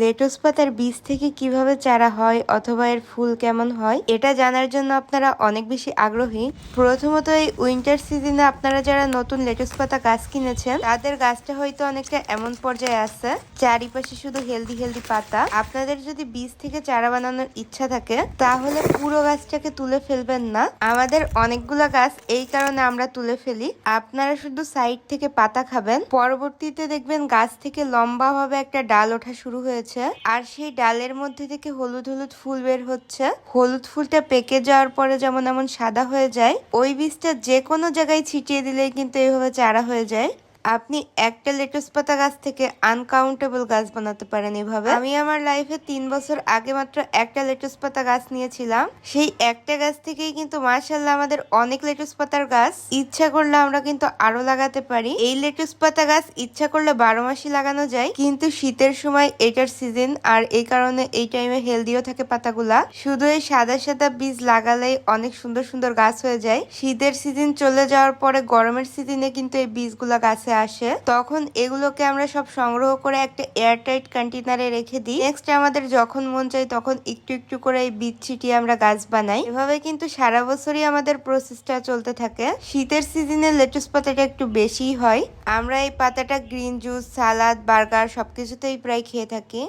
Lettuce পাতার বীজ থেকে কীভাবে চারা হয় অথবা এর ফুল কেমন হয়, এটা জানার জন্য আপনারা অনেক বেশি আগ্রহী। প্রথমত এই উইন্টার সিজনে আপনারা যারা নতুন লেটুস পাতা গাছ কিনেছেন, তাদের গাছটা হয়তো অনেকটা এমন পর্যায়ে আছে, চারিপাশে শুধু হেলদি হেলদি পাতা। আপনাদের যদি বীজ থেকে চারা বানানোর ইচ্ছা থাকে, তাহলে পুরো গাছটাকে তুলে ফেলবেন না। আমাদের অনেকগুলো গাছ এই কারণে আমরা তুলে ফেলি। আপনারা শুধু সাইড থেকে পাতা খাবেন, পরবর্তীতে দেখবেন গাছ থেকে লম্বা ভাবে একটা ডাল ওঠা শুরু হয়েছে। আর সেই ডালের মধ্যে থেকে হলুদ হলুদ ফুল বের হচ্ছে। হলুদ ফুলটা পেকে যাওয়ার পরে যেমন এমন সাদা হয়ে যায়। ওই বীজটা যে কোনো জায়গায় ছিটিয়ে দিলেই কিন্তু এইভাবে চারা হয়ে যায়। আপনি একটা লেটুস পাতা গাছ থেকে আনকাউন্টেবল গাছ বানাতে পারেন এভাবে। আমি আমার লাইফে তিন বছর আগে মাত্র একটা লেটুস পাতা গাছ নিয়েছিলাম। সেই একটা গাছ থেকেই কিন্তু মার্শাল্লাহ আমাদের অনেক লেটুস পাতার গাছ। ইচ্ছা করলে আমরা কিন্তু আরও লাগাতে পারি। এই লেটুস পাতা গাছ ইচ্ছা করলে বারো মাসই লাগানো যায়। কিন্তু শীতের সময় এটার সিজন আর এই কারণে এই টাইমে হেলদিও থাকে পাতাগুলা। শুধু এই সাদা সাদা বীজ লাগালেই অনেক সুন্দর সুন্দর গাছ হয়ে যায়। শীতের সিজন চলে যাওয়ার পরে গরমের সিজনে কিন্তু এই বীজগুলা গাছে আসে, তখন এগুলোকে আমরা সব সংগ্রহ করে একটা এয়ারটাইট কন্টেনারে রেখে দিই। নেক্সট আমাদের যখন মন চাই তখন একটু একটু করে এই বীজ ছিটিয়ে আমরা গাছ বানাই। এভাবে কিন্তু সারা বছরই আমাদের প্রসেসটা চলতে থাকে। শীতের সিজনে লেটুস পাতাটা একটু বেশি হয়। আমরা এই পাতাটা গ্রিন জুস সালাদ বার্গার সবকিছুতেই প্রায় খেয়ে থাকি।